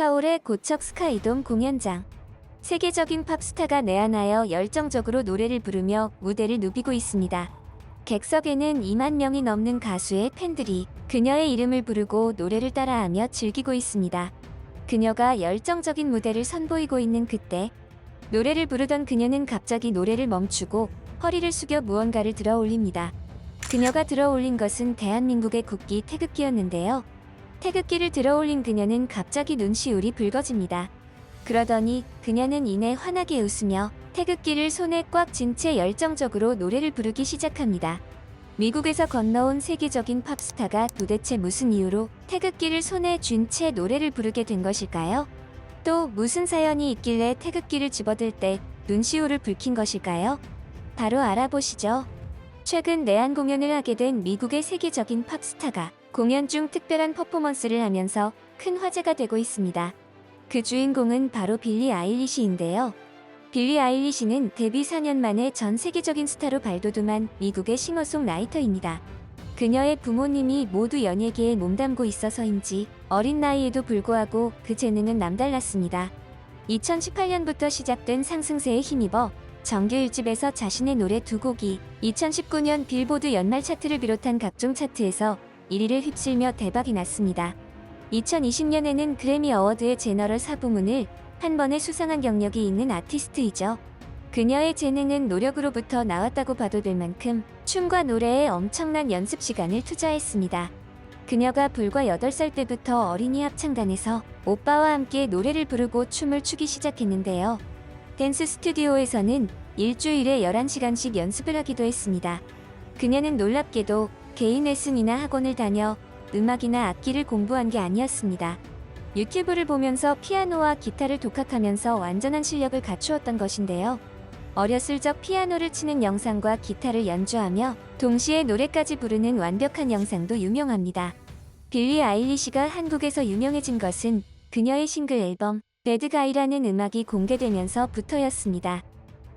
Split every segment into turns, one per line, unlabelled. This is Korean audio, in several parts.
서울의 고척 스카이돔 공연장. 세계적인 팝스타가 내한하여 열정적으로 노래를 부르며 무대를 누비고 있습니다. 객석에는 2만 명이 넘는 가수의 팬들이 그녀의 이름을 부르고 노래를 따라하며 즐기고 있습니다. 그녀가 열정적인 무대를 선보이고 있는 그때 노래를 부르던 그녀는 갑자기 노래를 멈추고 허리를 숙여 무언가를 들어 올립니다. 그녀가 들어 올린 것은 대한민국의 국기 태극기였는데요. 태극기를 들어 올린 그녀는 갑자기 눈시울이 붉어집니다. 그러더니 그녀는 이내 환하게 웃으며 태극기를 손에 꽉 쥔 채 열정적으로 노래를 부르기 시작합니다. 미국에서 건너온 세계적인 팝스타가 도대체 무슨 이유로 태극기를 손에 쥔 채 노래를 부르게 된 것일까요? 또 무슨 사연이 있길래 태극기를 집어들 때 눈시울을 붉힌 것일까요? 바로 알아보시죠. 최근 내한 공연을 하게 된 미국의 세계적인 팝스타가 공연 중 특별한 퍼포먼스를 하면서 큰 화제가 되고 있습니다. 그 주인공은 바로 빌리 아일리시인데요. 빌리 아일리시는 데뷔 4년 만에 전 세계적인 스타로 발돋움한 미국의 싱어송라이터입니다. 그녀의 부모님이 모두 연예계에 몸담고 있어서인지 어린 나이에도 불구하고 그 재능은 남달랐습니다. 2018년부터 시작된 상승세에 힘입어 정규 1집에서 자신의 노래 두 곡이 2019년 빌보드 연말 차트를 비롯한 각종 차트에서 1위를 휩쓸며 대박이 났습니다. 2020년에는 그래미 어워드의 제너럴 사부문을 한 번에 수상한 경력이 있는 아티스트이죠. 그녀의 재능은 노력으로부터 나왔다고 봐도 될 만큼 춤과 노래에 엄청난 연습 시간을 투자했습니다. 그녀가 불과 8살 때부터 어린이 합창단에서 오빠와 함께 노래를 부르고 춤을 추기 시작했는데요. 댄스 스튜디오에서는 일주일에 11시간씩 연습을 하기도 했습니다. 그녀는 놀랍게도 개인 레슨이나 학원을 다녀 음악이나 악기를 공부한 게 아니었습니다. 유튜브를 보면서 피아노와 기타를 독학하면서 완전한 실력을 갖추었던 것인데요. 어렸을 적 피아노를 치는 영상과 기타를 연주하며 동시에 노래까지 부르는 완벽한 영상도 유명합니다. 빌리 아일리시가 한국에서 유명해진 것은 그녀의 싱글 앨범 배드가이라는 음악이 공개되면서부터였습니다.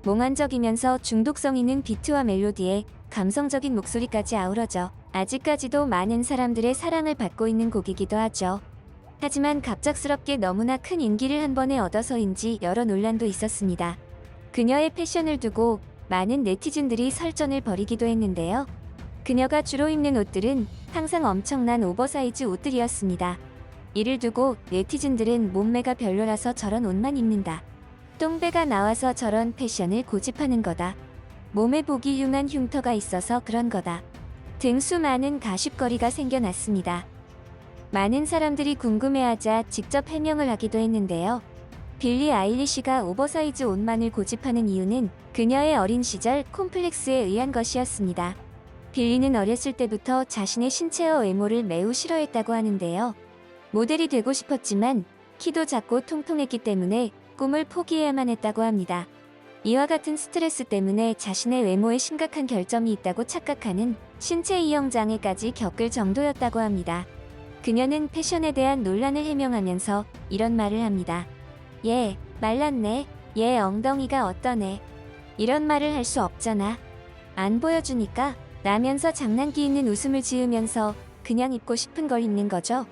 몽환적이면서 중독성 있는 비트와 멜로디에 감성적인 목소리까지 아우러져 아직까지도 많은 사람들의 사랑을 받고 있는 곡이기도 하죠. 하지만 갑작스럽게 너무나 큰 인기를 한 번에 얻어서인지 여러 논란도 있었습니다. 그녀의 패션을 두고 많은 네티즌들이 설전을 벌이기도 했는데요. 그녀가 주로 입는 옷들은 항상 엄청난 오버사이즈 옷들이었습니다. 이를 두고 네티즌들은 몸매가 별로라서 저런 옷만 입는다. 똥배가 나와서 저런 패션을 고집하는 거다. 몸에 보기 흉한 흉터가 있어서 그런 거다. 등 수많은 가십거리가 생겨났습니다. 많은 사람들이 궁금해하자 직접 해명을 하기도 했는데요. 빌리 아일리시가 오버사이즈 옷만을 고집하는 이유는 그녀의 어린 시절 콤플렉스에 의한 것이었습니다. 빌리는 어렸을 때부터 자신의 신체와 외모를 매우 싫어했다고 하는데요. 모델이 되고 싶었지만 키도 작고 통통했기 때문에 꿈을 포기해야만 했다고 합니다. 이와 같은 스트레스 때문에 자신의 외모에 심각한 결점이 있다고 착각하는 신체 이형 장애까지 겪을 정도였다고 합니다. 그녀는 패션에 대한 논란을 해명하면서 이런 말을 합니다. 얘, 말랐네. 얘 엉덩이가 어떠네. 이런 말을 할 수 없잖아. 안 보여주니까 라면서 장난기 있는 웃음을 지으면서 그냥 입고 싶은 걸 입는 거죠.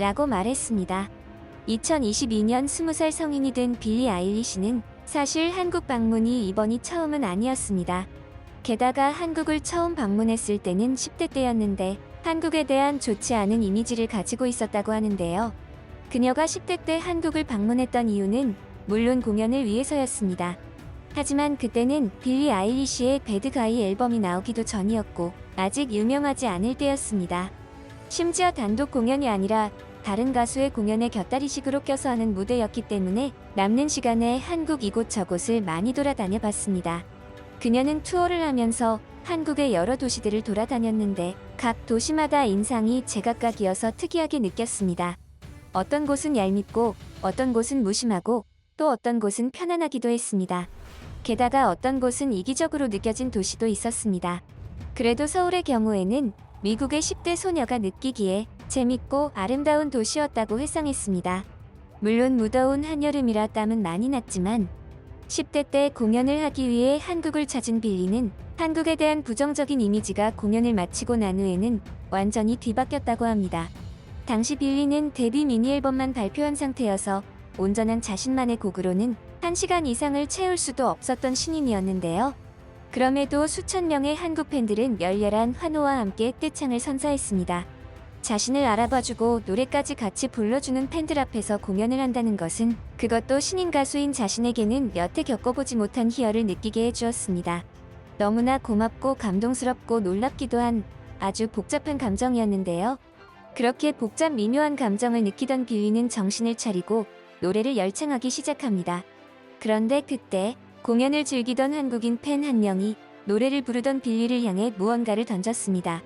라고 말했습니다. 2022년 20살 성인이 된 빌리 아일리시는 사실 한국 방문이 이번이 처음은 아니었습니다. 게다가 한국을 처음 방문했을 때는 10대 때였는데 한국에 대한 좋지 않은 이미지를 가지고 있었다고 하는데요. 그녀가 10대 때 한국을 방문했던 이유는 물론 공연을 위해서였습니다. 하지만 그때는 빌리 아일리시의 배드가이 앨범이 나오기도 전이었고 아직 유명하지 않을 때였습니다. 심지어 단독 공연이 아니라 다른 가수의 공연에 곁다리식으로 껴서 하는 무대였기 때문에 남는 시간에 한국 이곳저곳을 많이 돌아다녀 봤습니다. 그녀는 투어를 하면서 한국의 여러 도시들을 돌아다녔는데 각 도시마다 인상이 제각각이어서 특이하게 느꼈습니다. 어떤 곳은 얄밉고 어떤 곳은 무심하고 또 어떤 곳은 편안하기도 했습니다. 게다가 어떤 곳은 이기적으로 느껴진 도시도 있었습니다. 그래도 서울의 경우에는 미국의 10대 소녀가 느끼기에 재밌고 아름다운 도시였다고 회상했습니다. 물론 무더운 한여름이라 땀은 많이 났지만 10대 때 공연을 하기 위해 한국을 찾은 빌리는 한국에 대한 부정적인 이미지가 공연을 마치고 난 후에는 완전히 뒤바뀌었다고 합니다. 당시 빌리는 데뷔 미니 앨범만 발표한 상태여서 온전한 자신만의 곡으로는 1시간 이상을 채울 수도 없었던 신인이었는데요. 그럼에도 수천 명의 한국 팬들은 열렬한 환호와 함께 떼창을 선사했습니다. 자신을 알아봐주고 노래까지 같이 불러주는 팬들 앞에서 공연을 한다는 것은 그것도 신인 가수인 자신에게는 여태 겪어보지 못한 희열을 느끼게 해주었습니다. 너무나 고맙고 감동스럽고 놀랍기도 한 아주 복잡한 감정이었는데요. 그렇게 복잡 미묘한 감정을 느끼던 빌리는 정신을 차리고 노래를 열창하기 시작합니다. 그런데 그때 공연을 즐기던 한국인 팬 한 명이 노래를 부르던 빌리를 향해 무언가를 던졌습니다.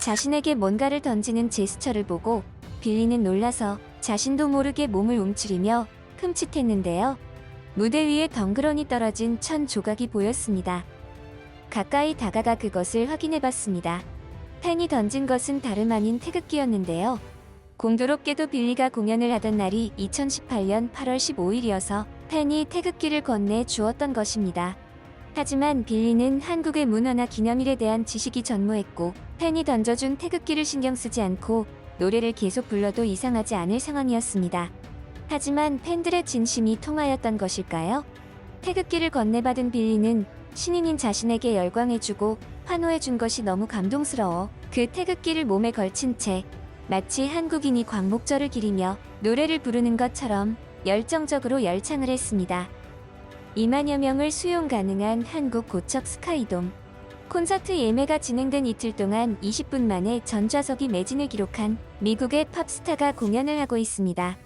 자신에게 뭔가를 던지는 제스처를 보고 빌리는 놀라서 자신도 모르게 몸을 움츠리며 흠칫했는데요. 무대 위에 덩그러니 떨어진 천 조각이 보였습니다. 가까이 다가가 그것을 확인해 봤습니다. 팬이 던진 것은 다름 아닌 태극기였는데요. 공교롭게도 빌리가 공연을 하던 날이 2018년 8월 15일이어서 팬이 태극기를 건네 주었던 것입니다. 하지만 빌리는 한국의 문화나 기념일에 대한 지식이 전무했고 팬이 던져준 태극기를 신경 쓰지 않고 노래를 계속 불러도 이상하지 않을 상황이었습니다. 하지만 팬들의 진심이 통하였던 것일까요? 태극기를 건네받은 빌리는 신인인 자신에게 열광해주고 환호해준 것이 너무 감동스러워 그 태극기를 몸에 걸친 채 마치 한국인이 광목절을 기리며 노래를 부르는 것처럼 열정적으로 열창을 했습니다. 2만여 명을 수용 가능한 한국 고척 스카이돔. 콘서트 예매가 진행된 이틀 동안 20분 만에 전좌석이 매진을 기록한 미국의 팝스타가 공연을 하고 있습니다.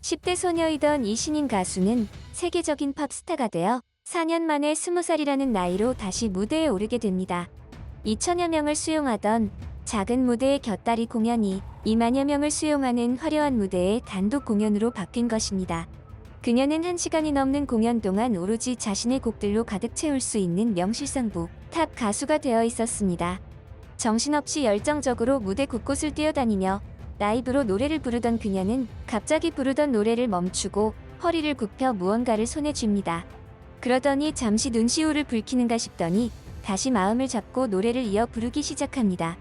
10대 소녀이던 이 신인 가수는 세계적인 팝스타가 되어 4년 만에 20살이라는 나이로 다시 무대에 오르게 됩니다. 2천여 명을 수용하던 작은 무대의 곁다리 공연이 2만여 명을 수용하는 화려한 무대의 단독 공연으로 바뀐 것입니다. 그녀는 1시간이 넘는 공연 동안 오로지 자신의 곡들로 가득 채울 수 있는 명실상부 탑 가수가 되어 있었습니다. 정신없이 열정적으로 무대 곳곳을 뛰어다니며 라이브로 노래를 부르던 그녀는 갑자기 부르던 노래를 멈추고 허리를 굽혀 무언가를 손에 쥡니다. 그러더니 잠시 눈시울을 붉히는가 싶더니 다시 마음을 잡고 노래를 이어 부르기 시작합니다.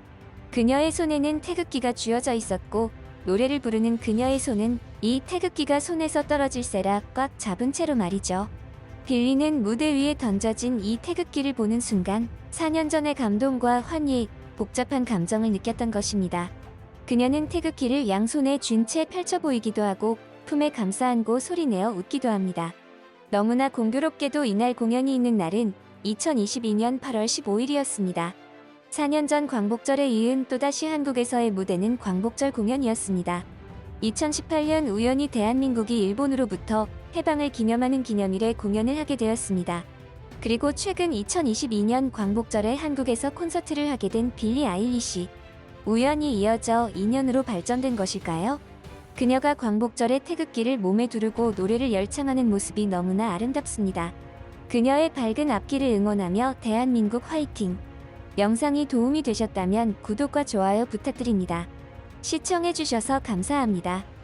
그녀의 손에는 태극기가 쥐어져 있었고 노래를 부르는 그녀의 손은 이 태극기가 손에서 떨어질세라 꽉 잡은 채로 말이죠. 빌리는 무대 위에 던져진 이 태극기를 보는 순간 4년 전의 감동과 환희, 복잡한 감정을 느꼈던 것입니다. 그녀는 태극기를 양손에 쥔 채 펼쳐 보이기도 하고 품에 감싸 안고 소리내어 웃기도 합니다. 너무나 공교롭게도 이날 공연이 있는 날은 2022년 8월 15일이었습니다. 4년 전 광복절에 이은 또다시 한국에서의 무대는 광복절 공연이었습니다. 2018년 우연히 대한민국이 일본으로부터 해방을 기념하는 기념일에 공연을 하게 되었습니다. 그리고 최근 2022년 광복절에 한국에서 콘서트를 하게 된 빌리 아일리시. 우연히 이어져 인연으로 발전된 것일까요? 그녀가 광복절에 태극기를 몸에 두르고 노래를 열창하는 모습이 너무나 아름답습니다. 그녀의 밝은 앞길을 응원하며 대한민국 화이팅! 영상이 도움이 되셨다면 구독과 좋아요 부탁드립니다. 시청해주셔서 감사합니다.